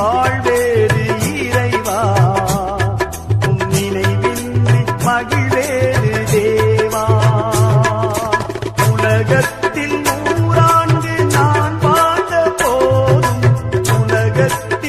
வாழ்வேறு இறைவா உம் நினைவின்றி மகிழ்வேறு தேவா. உலகத்தில் நூறாண்டு நான் வாழ்ந்த போதும் உலகத்தில்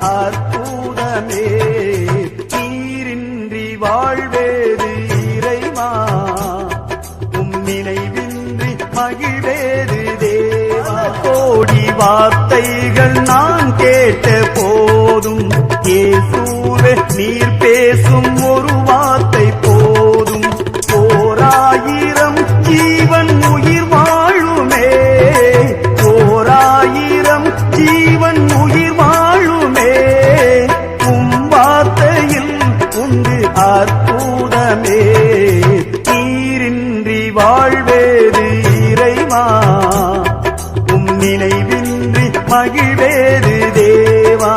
அற்புதமே. நீரின்றி வாழ்வேது இறைமா உம் நினைவின்றி மகிழ்வேது தேவா. கோடி வார்த்தைகள் நான் கேட்ட போதும் ஏ வாழ்வேது இறைவா? உம் நினைவின்றி மகிழ்வேது தேவா.